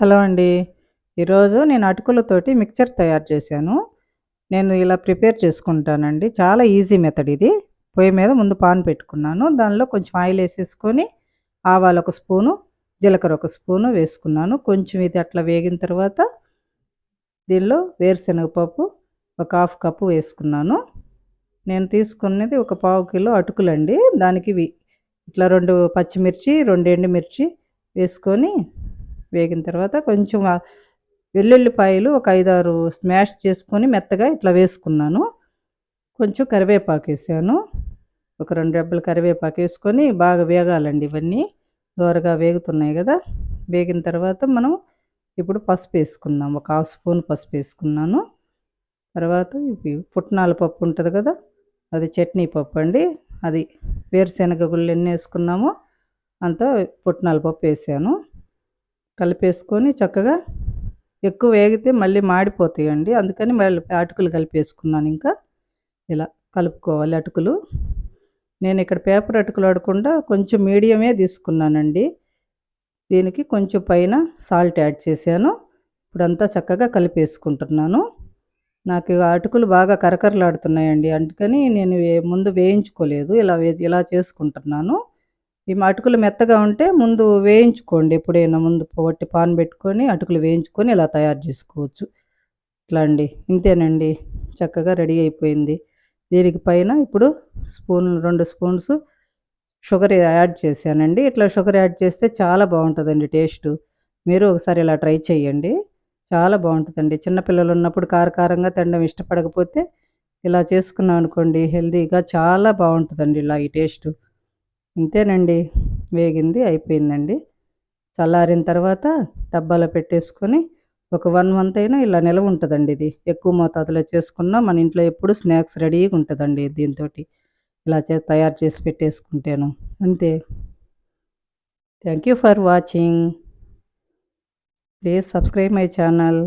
Hello అండి. ఈరోజు నేను అటుకులతోటి మిక్చర్ తయారు చేశాను. నేను ఇలా ప్రిపేర్ చేసుకుంటానండి. చాలా ఈజీ మెథడ్ ఇది. పొయ్యి మీద ముందు పాన్ పెట్టుకున్నాను. దానిలో కొంచెం ఆయిల్ వేసేసుకొని ఆవాలు ఒక స్పూను జీలకర్ర ఒక స్పూను వేసుకున్నాను. కొంచెం ఇది అట్లా వేగిన తర్వాత దీనిలో వేరుశనగపప్పు ఒక హాఫ్ కప్పు వేసుకున్నాను. నేను తీసుకున్నది ఒక పావు కిలో అటుకులండి. దానికి ఇట్లా రెండు పచ్చిమిర్చి రెండు ఎండుమిర్చి వేసుకొని వేగిన తర్వాత కొంచెం వెల్లుల్లిపాయలు ఒక ఐదారు స్మాష్ చేసుకొని మెత్తగా ఇట్లా వేసుకున్నాను. కొంచెం కరివేపాకు వేసాను. ఒక రెండు రెబ్బలు కరివేపాకు వేసుకొని బాగా వేగాలండి ఇవన్నీ. దోరగా వేగుతున్నాయి కదా. వేగిన తర్వాత మనం ఇప్పుడు పసుపు వేసుకుందాం. ఒక హాఫ్ స్పూన్ పసుపు వేసుకున్నాను. తర్వాత ఇవి పుట్నాల పప్పు ఉంటుంది కదా అది చట్నీ పప్పు అండి. అది వేరుశనగ గుళ్ళు ఎన్ని వేసుకున్నామో అంతా పుట్నాల పప్పు వేసాను. కలిపేసుకొని చక్కగా ఎక్కువ వేగితే మళ్ళీ మాడిపోతాయండి. అందుకని మళ్ళీ అటుకులు కలిపేసుకున్నాను ఇంకా. ఇలా కలుపుకోవాలి అటుకులు. నేను ఇక్కడ పేపర్ అటుకులు ఆడకుండా కొంచెం మీడియమే తీసుకున్నానండి. దీనికి కొంచెం పైన సాల్ట్ యాడ్ చేశాను. ఇప్పుడంతా చక్కగా కలిపేసుకుంటున్నాను. నాకు అటుకులు బాగా కరకరలాడుతున్నాయండి. అందుకని నేను ముందు వేయించుకోలేదు. ఇలా ఇలా చేసుకుంటున్నాను. ఈ అటుకులు మెత్తగా ఉంటే ముందు వేయించుకోండి ఎప్పుడైనా ముందు పొట్టి పాన్ పెట్టుకొని అటుకులు వేయించుకొని ఇలా తయారు చేసుకోవచ్చు. ఇట్లా అండి. ఇంతేనండి. చక్కగా రెడీ అయిపోయింది. దీనికి పైన ఇప్పుడు స్పూన్ రెండు స్పూన్స్ షుగర్ యాడ్ చేశానండి. ఇట్లా షుగర్ యాడ్ చేస్తే చాలా బాగుంటుందండి టేస్ట్. మీరు ఒకసారి ఇలా ట్రై చేయండి. చాలా బాగుంటుందండి. చిన్నపిల్లలు ఉన్నప్పుడు కారకారంగా తినడం ఇష్టపడకపోతే ఇలా చేసుకున్నాం అనుకోండి హెల్తీగా చాలా బాగుంటుందండి ఇలా ఈ టేస్ట్. ఇంతేనండి. వేగింది అయిపోయిందండి. చల్లారిన తర్వాత డబ్బాలో పెట్టేసుకొని ఒక వన్ మంత్ అయినా ఇలా నిలవ ఉంటుందండి ఇది. ఎక్కువ మోతాదులో చేసుకున్నా మన ఇంట్లో ఎప్పుడు స్నాక్స్ రెడీగా ఉంటుందండి దీంతో ఇలా చే తయారు చేసి పెట్టేసుకుంటాను. అంతే. Thank you for watching. Please subscribe my channel.